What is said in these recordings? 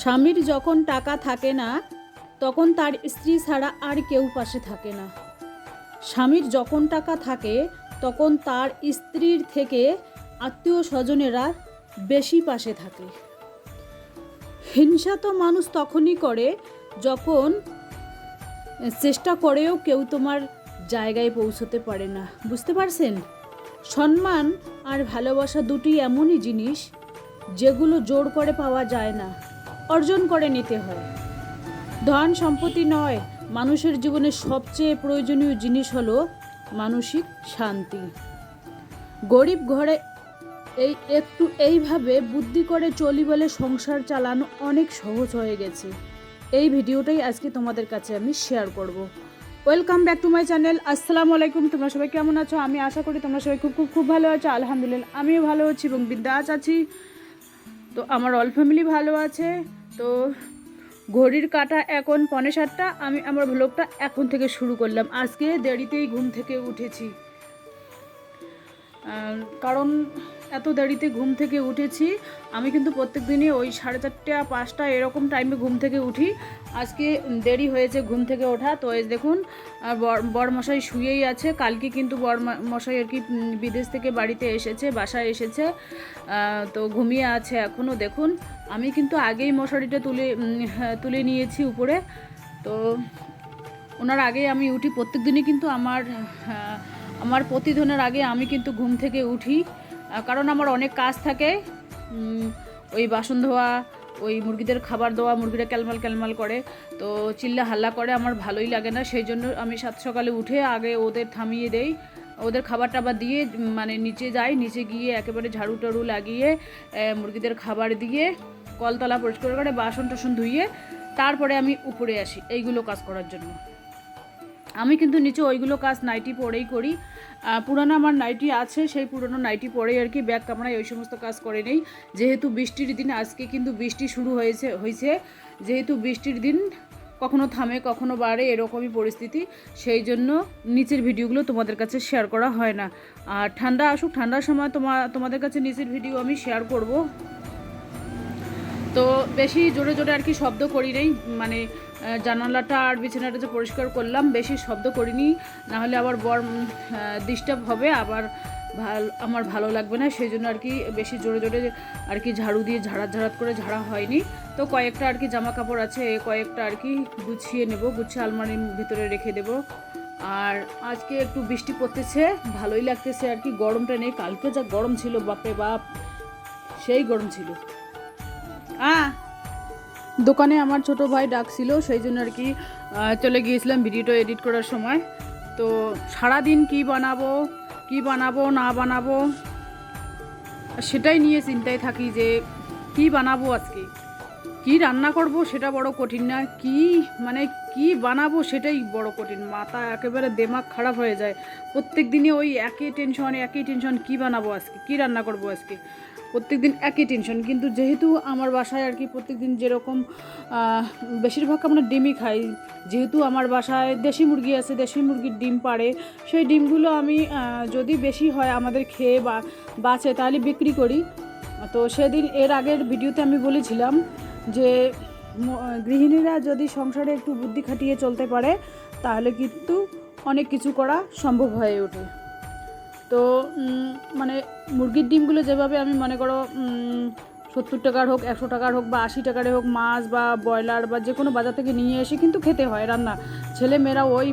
স্বামীর যখন টাকা থাকে না, তখন তার স্ত্রী ছাড়া আর কেউ পাশে থাকে না। স্বামীর যখন টাকা থাকে, তখন তার স্ত্রীর থেকে আত্মীয় স্বজনেরা বেশি পাশে থাকে। হিংসা তো মানুষ তখনই করে যখন চেষ্টা করেও কেউ তোমার জায়গায় পৌঁছতে পারে না। বুঝতে পারছেন? সম্মান আর ভালোবাসা দুটি এমনই জিনিস যেগুলো জোর করে পাওয়া যায় না। অর্জন করে নিতে হয়। ধন সম্পত্তি নয়, মানুষের জীবনে সবচেয়ে প্রয়োজনীয় জিনিস হলো মানসিক শান্তি। গরিব ঘরে এই একটু এইভাবে বুদ্ধি করে চলি বলে সংসার চালানো অনেক সহজ হয়ে গেছে। এই ভিডিওটাই আজকে তোমাদের কাছে আমি শেয়ার করব। Welcome back to my channel আসসালামু আলাইকুম, তোমরা সবাই কেমন আছো? আমি আশা করি তোমরা সবাই খুব খুব খুব ভালো আছো। আলহামদুলিল্লাহ, আমিও ভালো আছি এবং বিদ্যাস আছি। তো আমার অল ফ্যামিলি ভালো আছে। তো ঘড়ির কাটা এখন পনে সাতটা। আমি আমার ভ্লগটা এখন থেকে শুরু করলাম। আজকে দেরিতেই ঘুম থেকে উঠেছি। কারণ এত দেরিতে ঘুম থেকে উঠেছি। আমি কিন্তু প্রত্যেক দিনই ওই সাড়ে চারটা পাঁচটা এরকম টাইমে ঘুম থেকে উঠি। আজকে দেরি হয়েছে ঘুম থেকে ওঠা। তো এই দেখুন বরমশাই শুয়েই আছে। কালকে কিন্তু মশাই আর কি বিদেশ থেকে বাড়িতে এসেছে বাসায় এসেছে। তো ঘুমিয়ে আছে এখনও দেখুন আমি কিন্তু আগেই মশারিটা তুলে হ্যাঁ, তুলে নিয়েছি উপরে। তো ওনার আগে আমি উঠি। প্রত্যেক দিনই কিন্তু আমার আহ, আমার প্রতিদিনের আগে আমি কিন্তু ঘুম থেকে উঠি কারণ আমার অনেক কাজ থাকে। ওই বাসন ধোয়া, ওই মুরগিদের খাবার দেওয়া, মুরগিরা ক্যালমাল ক্যালমাল করে, তো চিল্লা হাল্লা করে আমার ভালোই লাগে না। সেই জন্য আমি সাত সকালে উঠে আগে ওদের থামিয়ে দেই। ওদের খাবার টাবার দিয়ে মানে নিচে যাই, নিচে গিয়ে একেবারে ঝাড়ু টাড়ু লাগিয়ে মুরগিদের খাবার দিয়ে কলতলা পরিষ্কার করে বাসন টাসন ধুইয়ে তারপরে আমি উপরে আসি, এইগুলো কাজ করার জন্য। আমি কিন্তু নিচে ওইগুলো কাজ নাইটি পরেই করি। পুরানো আমার নাইটি আছে, সেই পুরনো নাইটি পরেই আর কি ব্যাগ কামড়ায় ওই সমস্ত কাজ করে নেই। যেহেতু বৃষ্টির দিন, আজকে কিন্তু বৃষ্টি শুরু হয়েছে হয়েছে যেহেতু বৃষ্টির দিন, কখনো থামে, কখনো বাড়ে, এরকমই পরিস্থিতি। সেই জন্য নিচের ভিডিওগুলো তোমাদের কাছে শেয়ার করা হয় না। আর ঠান্ডা আসুক ঠান্ডার সময় তোমা, তোমাদের কাছে নিচের ভিডিও আমি শেয়ার করব। তো বেশি জোরে জোরে আর কি শব্দ করি নেই। মানে জানালাটা আর বিছানাটা যে পরিষ্কার করলাম, বেশি শব্দ করিনি। নাহলে আবার বর ডিস্টার্ব হবে, আবার ভালো, আমার ভালো লাগবে না, সেই জন্য আর কি বেশি জোরে জোরে আর কি ঝাড়ু দিয়ে ঝাড়াত ঝাড়াত করে ঝাড়া হয়নি। তো কয়েকটা আর কি জামা কাপড় আছে কয়েকটা আর কি গুছিয়ে নেব, গুছিয়ে আলমারির ভিতরে রেখে দেব। আর আজকে একটু বৃষ্টি পড়তেছে, ভালোই লাগতেছে আর কি, গরমটা নেই। কালকে যা গরম ছিল, বাপরে বাপ, সেই গরম ছিল। আ দোকানে আমার ছোট ভাই ডাকছিল, সেই জন্য আর কি চলে গিয়েছিলাম ভিডিওটা এডিট করার সময়। তো সারাদিন কি বানাবো কি বানাবো, না বানাবো, সেটাই নিয়ে চিন্তায় থাকি যে কি বানাবো আজকে? কি রান্না করব সেটা বড় কঠিন না, কি মানে কি বানাবো সেটাই বড় কঠিন, মাথা একেবারে দেমাগ খারাপ হয়ে যায়। প্রত্যেক দিনে ওই একই টেনশন একই টেনশন কি বানাবো আজকে, কি রান্না করব আজকে? প্রত্যেকদিন একই টেনশন কিন্তু যেহেতু আমার বাসায় আর কি প্রত্যেকদিন যেরকম বেশিরভাগ আমরা ডিমই খাই, যেহেতু আমার বাসায় দেশি মুরগি আছে, দেশি মুরগির ডিম পাড়ে, সেই ডিমগুলো আমি যদি বেশি হয় আমাদের খেয়ে বা, বাঁচে তাহলে বিক্রি করি। তো সেদিন এর আগের ভিডিওতে আমি বলেছিলাম যে গৃহিণীরা যদি সংসারে একটু বুদ্ধি খাটিয়ে চলতে পারে, তাহলে কিন্তু অনেক কিছু করা সম্ভব হয়ে ওঠে। তো মানে মুরগির ডিমগুলো যেভাবে আমি মনে করো সত্তর টাকার হোক, একশো টাকার হোক বা আশি টাকার হোক, মাছ বা ব্রয়লার বা যে কোনো বাজার থেকে নিয়ে এসে কিন্তু খেতে হয় রান্না। ছেলে মেয়েরা ওই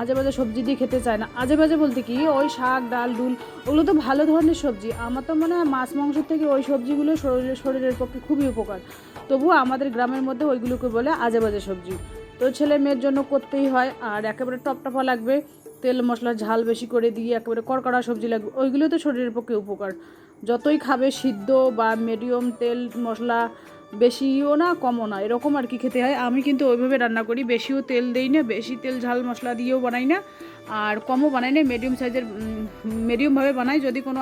আজে বাজে সবজি দিয়ে খেতে চায় না। আজে বাজে বলতে কি, ওই শাক, ডাল ডুল ওগুলো তো ভালো ধরনের সবজি। আমার তো মনে হয় মাছ, মাংস থেকে ওই সবজিগুলো শরীরের শরীরের পক্ষে খুবই উপকার। তবুও আমাদের গ্রামের মধ্যে ওইগুলোকে বলে আজে বাজে সবজি। তো ছেলে মেয়ের জন্য করতেই হয়, আর একেবারে টপটপা লাগবে। তেল মশলা ঝাল বেশি করে দিয়ে একেবারে কড়কড়া সবজি লাগবে ওইগুলো তো শরীরের পক্ষে উপকার। যতই খাবে সিদ্ধ বা মিডিয়াম তেল মশলা বেশিও না, কমও না, এরকম আর কি খেতে হয়। আমি কিন্তু ওইভাবে রান্না করি, বেশিও তেল দেই না, বেশি তেল ঝাল মশলা দিয়েও বানাই না, আর কমও বানাই না মিডিয়াম সাইজের মিডিয়ামভাবে বানাই। যদি কোনো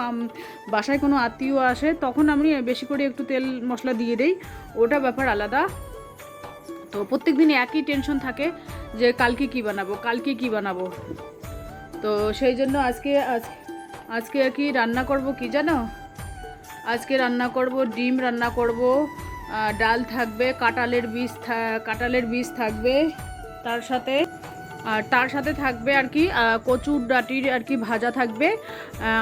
বাসায় কোনো আত্মীয় আসে, তখন আমি বেশি করে একটু তেল মশলা দিয়ে দেই। ওটা ব্যাপার আলাদা। তো প্রত্যেক দিন একই টেনশন থাকে যে কালকে কি বানাবো, কালকে কি বানাবো। তো সেই জন্য আজকে আজ- আজকে আর কি রান্না করব কি জানো? আজকে রান্না করব, ডিম রান্না করব ডাল থাকবে, কাঁঠালের বীজ কাঁঠালের বীজ থাকবে তার সাথে, আর তার সাথে থাকবে আর কি কচুর ডাটির আর কি ভাজা থাকবে।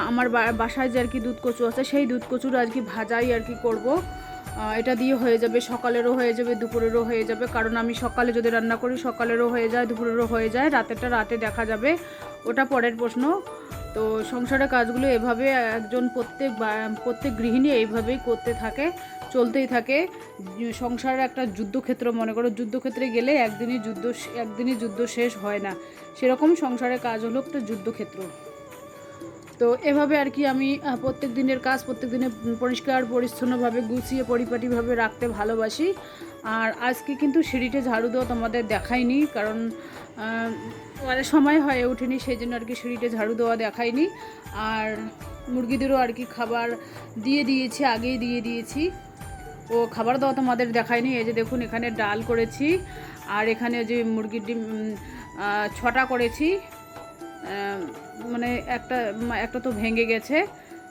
আমার বাসায় যে আর কি দুধ কচু আছে, সেই দুধ কচুর আর কি ভাজাই আর কি করব। এটা দিয়ে হয়ে যাবে, সকালেরও হয়ে যাবে, দুপুরেরও হয়ে যাবে। কারণ আমি সকালে যদি রান্না করি, সকালেরও হয়ে যায়, দুপুরেরও হয়ে যায়, রাতেরটা রাতে দেখা যাবে। ওটা পরের প্রশ্ন। তো সংসারের কাজগুলো এভাবে একজন প্রত্যেক প্রত্যেক গৃহিণী এইভাবেই করতে থাকে, চলতেই থাকে। সংসারের একটা যুদ্ধক্ষেত্র, মনে করো, যুদ্ধক্ষেত্রে গেলে একদিনই যুদ্ধ একদিনই যুদ্ধ শেষ হয় না। সেরকম সংসারের কাজ হলো একটা যুদ্ধক্ষেত্র। তো এভাবে আর কি আমি প্রত্যেক দিনের কাজ প্রত্যেক দিনে পরিষ্কার, পরিচ্ছন্নভাবে গুছিয়ে, পরিপাটিভাবে রাখতে ভালোবাসি। আর আজকে কিন্তু সিঁড়িতে ঝাড়ু দেওয়া তোমাদের দেখায়নি কারণ মানে সময় হয়ে ওঠেনি, সেই জন্য আর কি সিঁড়িতে ঝাড়ু দেওয়া দেখায়নি আর মুরগিদেরও আর কি খাবার দিয়ে দিয়েছি, আগেই দিয়ে দিয়েছি। ও খাবার দাওয়া তোমাদের দেখায়নি এই যে দেখুন এখানে ডাল করেছি, আর এখানে যে মুরগির ডিম ছটা করেছি। মানে একটা একটা তো ভেঙে গেছে,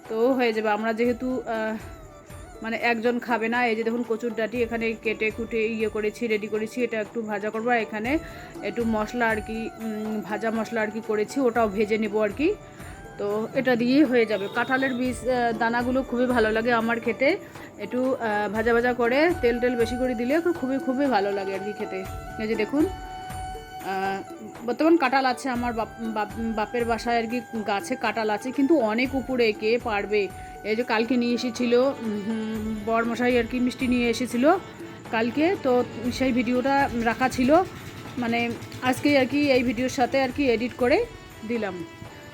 তো হয়ে যাবে। আমরা যেহেতু মানে একজন খাবে না, এই যে দেখুন কচুর ডাটি এখানে কেটে কুটে ইয়ে করেছি রেডি করেছি, এটা একটু ভাজা করব। আর এখানে একটু মশলা আর কি ভাজা মশলা আর কি করেছি, ওটাও ভেজে নেব আর কি। তো এটা দিয়েই হয়ে যাবে। কাঁঠালের বীজ দানাগুলো খুবই ভালো লাগে আমার খেতে। একটু ভাজা ভাজা করে তেল টেল বেশি করে দিলে খুবই খুবই ভালো লাগে আর কি খেতে। এই যে দেখুন বর্তমান কাঁঠাল আছে আমার বাপ, বাপ- বাপের বাসায় আর কি, গাছে কাঁঠাল আছে, কিন্তু অনেক উপরে কে পারবে? এই যে কালকে নিয়ে এসেছিল বরমশাই আর কি মিষ্টি নিয়ে এসেছিল কালকে, তো সেই ভিডিওটা রাখা ছিল। মানে আজকে আর কি এই ভিডিওর সাথে আর কি এডিট করে দিলাম।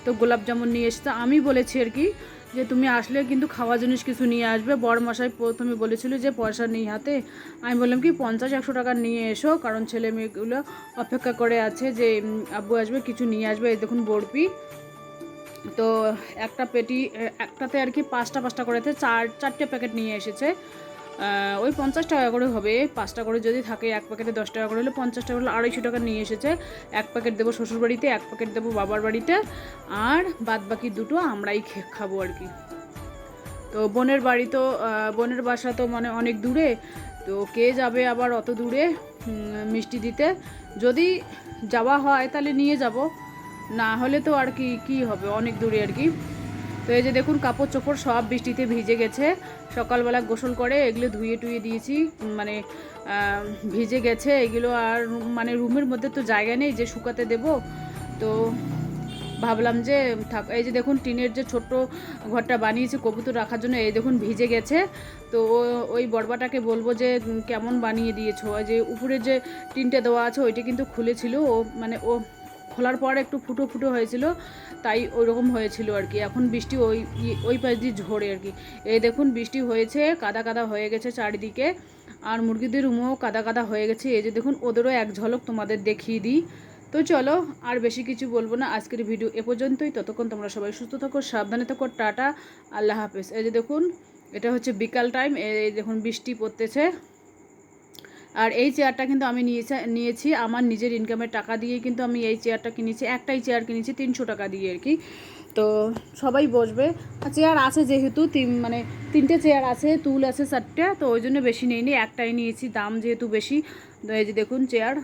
তো গোলাপ জামুন নিয়ে এসছে। আমি বলেছি আর কি যে তুমি আসলে কিন্তু খাওয়া জিনিস কিছু নিয়ে আসবে। মশাই প্রথমে বলেছিল যে পয়সা নেই হাতে। আমি বললাম, কি পঞ্চাশ, একশো টাকা নিয়ে এসো, কারণ ছেলে মেয়েগুলো অপেক্ষা করে আছে যে আব্বু আসবে, কিছু নিয়ে আসবে। এই দেখুন বরপি তো একটা পেটি একটাতে আর কি পাঁচটা পাঁচটা করেছে চার, চারটে প্যাকেট নিয়ে এসেছে। ওই পঞ্চাশ টাকা করে হবে। পাঁচটা করে যদি থাকে, এক প্যাকেটে দশ টাকা করে হলে পঞ্চাশ টাকা হলে আড়াইশো টাকা নিয়ে এসেছে। এক প্যাকেট দেবো শ্বশুর বাড়িতে, এক প্যাকেট দেবো বাবার বাড়িতে। আর বাদ বাকি দুটো আমরাই খাব আর কি। তো বোনের বাড়ি তো বোনের বাসা তো মানে অনেক দূরে। তো কে যাবে আবার অত দূরে? মিষ্টি দিতে। যদি যাওয়া হয় তাহলে নিয়ে যাব। না হলে তো আর কি কি হবে? অনেক দূরে আর কি। তো এই যে দেখুন, কাপড় চোপড় সব বৃষ্টিতে ভিজে গেছে। সকালবেলা গোসল করে এগুলো ধুয়ে টুয়ে দিয়েছি মানে ভিজে গেছে। এগুলো আর মানে রুমের মধ্যে তো জায়গা নেই, যে শুকাতে দেব। তো ভাবলাম যে, থাক, এই যে দেখুন, টিনের যে ছোট্ট ঘরটা বানিয়েছে কবুতর রাখার জন্য, এই দেখুন, ভিজে গেছে। তো ওই বড়বাটাকে বলব যে কেমন বানিয়ে দিয়েছ? যে উপরে যে টিনটা দেওয়া আছে, ওইটা কিন্তু খুলেছিল। ও মানে ও খোলার পর একটু ফুটো ফুটো হয়েছিল, তাই ওইরকম হয়েছিল আর কি। এখন বৃষ্টি ওই ওই পাশ দিয়ে ঝরে আর কি। এই দেখুন বৃষ্টি হয়েছে, কাদা কাদা হয়ে গেছে চারিদিকে। আর মুরগিদের রুমও কাদা কাদা হয়ে গেছে। এই যে দেখুন, ওদেরও এক ঝলক তোমাদের দেখিয়ে দিই। তো চলো, আর বেশি কিছু বলব না। আজকের ভিডিও এ পর্যন্তই। ততক্ষণ তোমরা সবাই সুস্থ থাকো, সাবধানে থাকো। টাটা, আল্লাহ হাফেজ। এই যে দেখুন, এটা হচ্ছে বিকাল টাইম এই দেখুন বৃষ্টি পড়তেছে। আর এই চেয়ারটা কিন্তু আমি নিয়েছি নিয়েছি। আমার নিজের ইনকামের টাকা দিয়ে কিন্তু আমি এই চেয়ারটা কিনেছি। একটাই চেয়ার কিনেছি, তিনশো টাকা দিয়ে আর কি। তো সবাই বসবে। আর চেয়ার আছে যেহেতু, তিন মানে তিনটে চেয়ার আছে, তুল আছে চারটে, তো ওই জন্য বেশি নেইনি। একটাই নিয়েছি, দাম যেহেতু বেশি। এই যে দেখুন চেয়ার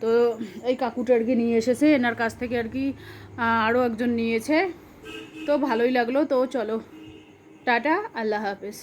তো এই কাকুটা আর কি নিয়ে এসেছে। এনার কাছ থেকে আর কি আরও একজন নিয়েছে। তো ভালোই লাগল। তো চলো, টাটা, আল্লাহ হাফেজ।